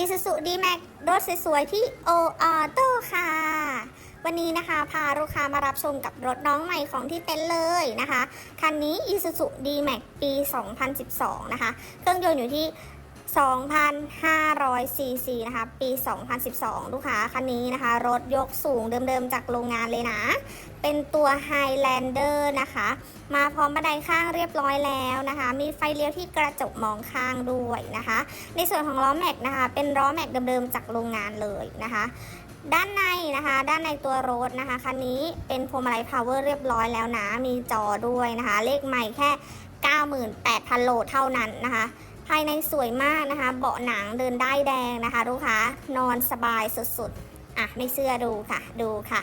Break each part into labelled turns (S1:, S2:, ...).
S1: อีสุสูดีแม็กรถสวยๆ ที่ O Auto ค่ะ วันนี้นะคะ พาลูกค้ามารับชมกับรถน้องใหม่ของที่เต็นเลยนะคะ คันนี้ Isuzu D-Max ปี 2012 นะคะ เครื่องยนต์อยู่ที่ 2,500 ซีซีนะคะ ปี 2012 ลูกค้าคันนี้นะคะ รถยกสูงเดิมๆ จากโรงงานเลยนะ เป็นตัว Highlander นะคะ มาพร้อมบันไดข้างเรียบร้อยแล้วนะคะ มีไฟเลี้ยวที่กระจกมองข้างด้วยนะคะ ในส่วนของล้อแม็กนะคะ เป็นล้อแม็กเดิมๆ จากโรงงานเลยนะคะด้านในนะคะ ด้านในตัวรถนะคะคันนี้เป็นพวงมาลัยพาวเวอร์เรียบร้อยแล้วนะ มีจอด้วยนะคะ เลขใหม่แค่ 98,000 โลเท่านั้นนะคะ ภายในสวยมากนะคะ เบาะหนังเดินได้แดงนะคะลูกค้านอนสบายสุดๆอะไม่เชื่อดูค่ะ ดูค่ะ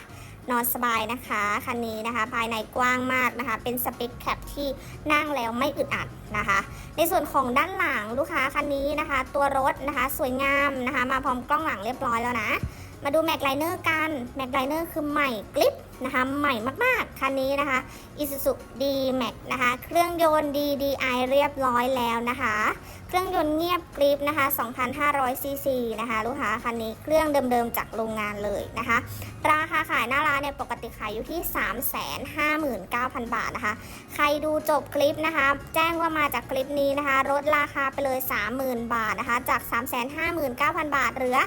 S1: นอนสบายนะคะคันนี้นะคะ ภายในกว้างมากนะคะ เป็นสเปคแคปที่นั่งแล้วไม่อึดอัดนะคะ ในส่วนของด้านหลังลูกค้าคันนี้นะคะ ตัวรถนะคะ สวยงามนะคะ มาพร้อมกล้องหลังเรียบร้อยแล้วนะ มาดูแม็กไลเนอร์กันแม็กไลเนอร์คือใหม่กลิปนะคะ ใหม่มาก คันนี้นะคะ Isuzu D-Max นะคะ เครื่องยนต์ DDI เรียบร้อยแล้วนะคะ เครื่องยนต์เงียบกริบนะคะ 2,500 ซีซีนะคะ ลูกค้าคันนี้เครื่องเดิมๆจากโรงงานเลยนะคะ ราคาขายหน้าร้านเนี่ยปกติขายอยู่ที่ 359,000 บาทนะคะ ใครดูจบคลิปนะคะ แจ้งว่ามาจากคลิปนี้นะคะลดราคาไปเลย 30,000 บาทนะคะ จาก 359,000 บาทเหลือ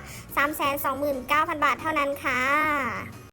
S1: 329,000 บาทเท่านั้นค่ะ